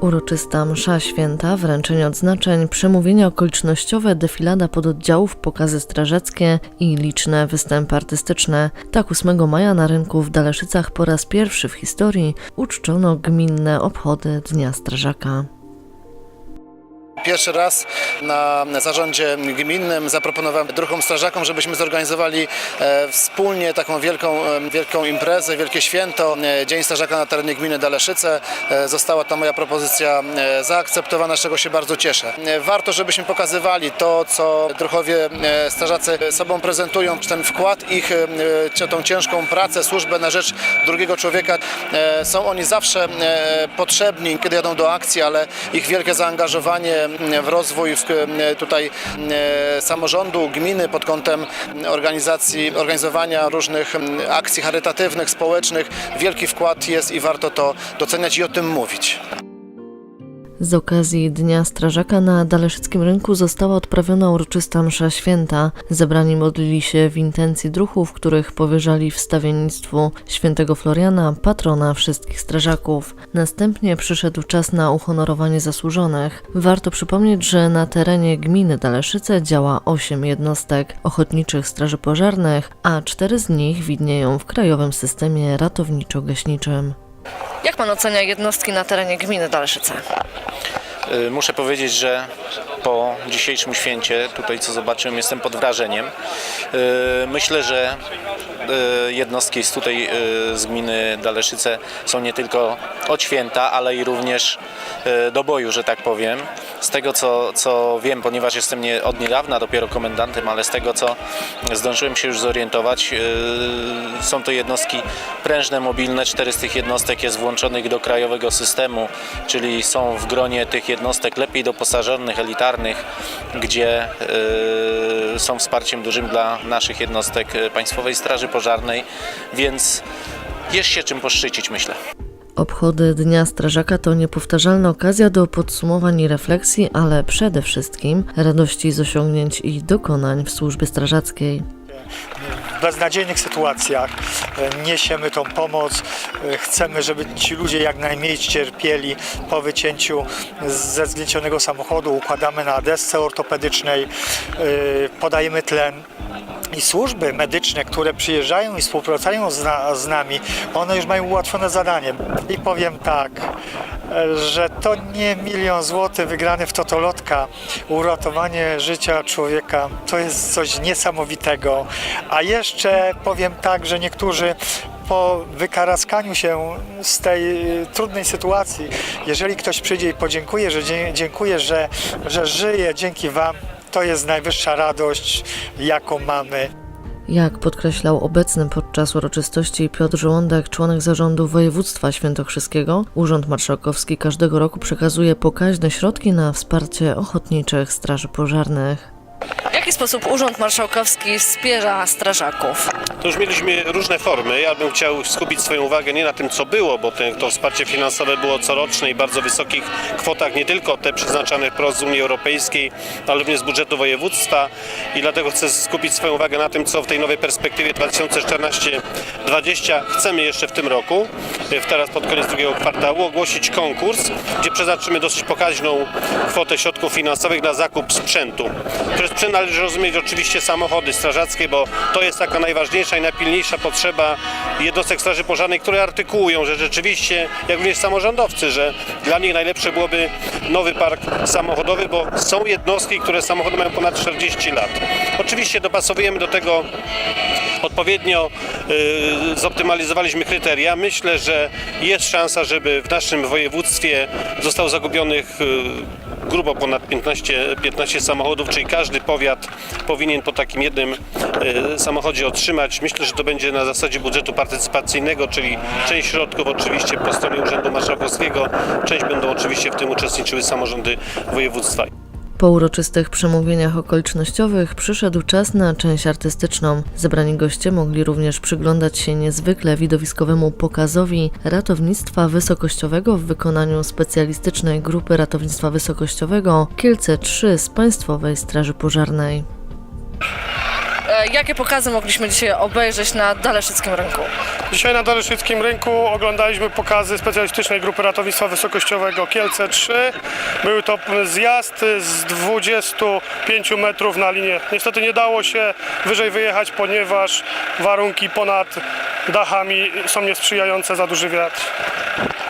Uroczysta msza święta, wręczenie odznaczeń, przemówienia okolicznościowe, defilada pododdziałów, pokazy strażackie i liczne występy artystyczne. Tak 8 maja na rynku w Daleszycach po raz pierwszy w historii uczczono gminne obchody Dnia Strażaka. Pierwszy raz na zarządzie gminnym zaproponowałem druhom strażakom, żebyśmy zorganizowali e, wspólnie taką wielką, e, wielką imprezę, wielkie święto, e, Dzień Strażaka na terenie gminy Daleszyce. Została ta moja propozycja zaakceptowana, z czego się bardzo cieszę. Warto, żebyśmy pokazywali to, co druhowie strażacy sobą prezentują, ten wkład ich, tą ciężką pracę, służbę na rzecz drugiego człowieka. Są oni zawsze potrzebni, kiedy jadą do akcji, ale ich wielkie zaangażowanie w rozwój e, tutaj e, samorządu, gminy pod kątem organizacji, organizowania różnych akcji charytatywnych, społecznych, wielki wkład jest i warto to doceniać i o tym mówić. Z okazji Dnia Strażaka na Daleszyckim Rynku została odprawiona uroczysta msza święta. Zebrani modlili się w intencji druhów, których powierzali wstawiennictwu świętego Floriana, patrona wszystkich strażaków. Następnie przyszedł czas na uhonorowanie zasłużonych. Warto przypomnieć, że na terenie gminy Daleszyce działa 8 jednostek ochotniczych straży pożarnych, a cztery z nich widnieją w krajowym systemie ratowniczo-gaśniczym. Jak pan ocenia jednostki na terenie gminy Daleszyce? Y, Muszę powiedzieć, że po dzisiejszym święcie, tutaj co zobaczyłem, jestem pod wrażeniem. Y, Myślę, że y, jednostki z tutaj y, z gminy Daleszyce są nie tylko od święta, ale i również do boju, że tak powiem. Z tego co, co wiem, ponieważ jestem nie, od niedawna dopiero komendantem, ale z tego co zdążyłem się już zorientować, są to jednostki prężne, mobilne. Cztery z tych jednostek jest włączonych do krajowego systemu, czyli są w gronie tych jednostek lepiej doposażonych, elitarnych, gdzie y, są wsparciem dużym dla naszych jednostek y, Państwowej Straży Pożarnej, więc jest się czym poszczycić, myślę. Obchody Dnia Strażaka to niepowtarzalna okazja do podsumowań i refleksji, ale przede wszystkim radości z osiągnięć i dokonań w służbie strażackiej. Beznadziejnych sytuacjach e, niesiemy tą pomoc. E, Chcemy, żeby ci ludzie jak najmniej cierpieli po wycięciu ze zgniecionego samochodu. Układamy na desce ortopedycznej, e, podajemy tlen. I służby medyczne, które przyjeżdżają i współpracują z, na, z nami, one już mają ułatwione zadanie. I powiem tak, że to nie milion złotych wygrany w totolotka. Uratowanie życia człowieka to jest coś niesamowitego. A jeszcze powiem tak, że niektórzy po wykaraskaniu się z tej trudnej sytuacji, jeżeli ktoś przyjdzie i podziękuje, że dziękuję, że, że żyje dzięki Wam, to jest najwyższa radość, jaką mamy. Jak podkreślał obecny podczas uroczystości Piotr Żołądek, członek zarządu województwa świętokrzyskiego, Urząd Marszałkowski każdego roku przekazuje pokaźne środki na wsparcie ochotniczych straży pożarnych. Jaki sposób Urząd Marszałkowski wspiera strażaków? To już mieliśmy różne formy. Ja bym chciał skupić swoją uwagę nie na tym, co było, bo to wsparcie finansowe było coroczne i bardzo wysokich kwotach, nie tylko te przeznaczane wprost z Unii Europejskiej, ale również z budżetu województwa. I dlatego chcę skupić swoją uwagę na tym, co w tej nowej perspektywie 2014-2020 chcemy jeszcze w tym roku, w teraz pod koniec drugiego kwartału, ogłosić konkurs, gdzie przeznaczymy dosyć pokaźną kwotę środków finansowych na zakup sprzętu. Przez sprzęt należy rozumieć oczywiście samochody strażackie, bo to jest taka najważniejsza i najpilniejsza potrzeba jednostek Straży Pożarnej, które artykułują, że rzeczywiście, jak również samorządowcy, że dla nich najlepsze byłoby nowy park samochodowy, bo są jednostki, które samochody mają ponad 40 lat. Oczywiście dopasowujemy do tego odpowiednio y, zoptymalizowaliśmy kryteria. Myślę, że jest szansa, żeby w naszym województwie zostało zakupionych y, grubo ponad 15, 15 samochodów, czyli każdy powiat powinien po takim jednym y, samochodzie otrzymać. Myślę, że to będzie na zasadzie budżetu partycypacyjnego, czyli część środków oczywiście po stronie Urzędu Marszałkowskiego, część będą oczywiście w tym uczestniczyły samorządy województwa. Po uroczystych przemówieniach okolicznościowych przyszedł czas na część artystyczną. Zebrani goście mogli również przyglądać się niezwykle widowiskowemu pokazowi ratownictwa wysokościowego w wykonaniu specjalistycznej grupy ratownictwa wysokościowego Kielce 3 z Państwowej Straży Pożarnej. E, Jakie pokazy mogliśmy dzisiaj obejrzeć na Daleszyckim Rynku? Dzisiaj na Daleszyckim Rynku oglądaliśmy pokazy specjalistycznej grupy ratownictwa wysokościowego Kielce 3. Był to zjazd z 25 metrów na linię. Niestety nie dało się wyżej wyjechać, ponieważ warunki ponad dachami są niesprzyjające, za duży wiatr.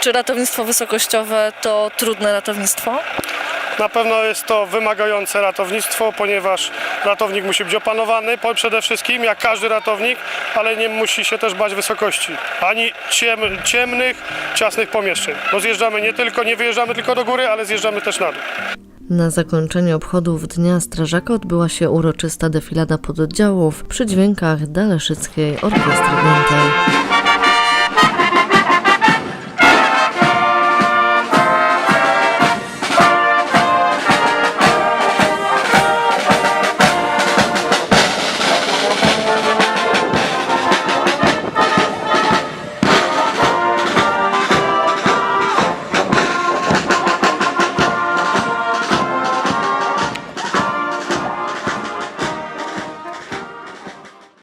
Czy ratownictwo wysokościowe to trudne ratownictwo? Na pewno jest to wymagające ratownictwo, ponieważ ratownik musi być opanowany przede wszystkim, jak każdy ratownik, ale nie musi się też bać wysokości, ani ciem, ciemnych, ciasnych pomieszczeń. Bo zjeżdżamy nie tylko, nie wyjeżdżamy tylko do góry, ale zjeżdżamy też na dół. Na zakończenie obchodów Dnia Strażaka odbyła się uroczysta defilada pododdziałów przy dźwiękach Daleszyckiej Orkiestry Dętej.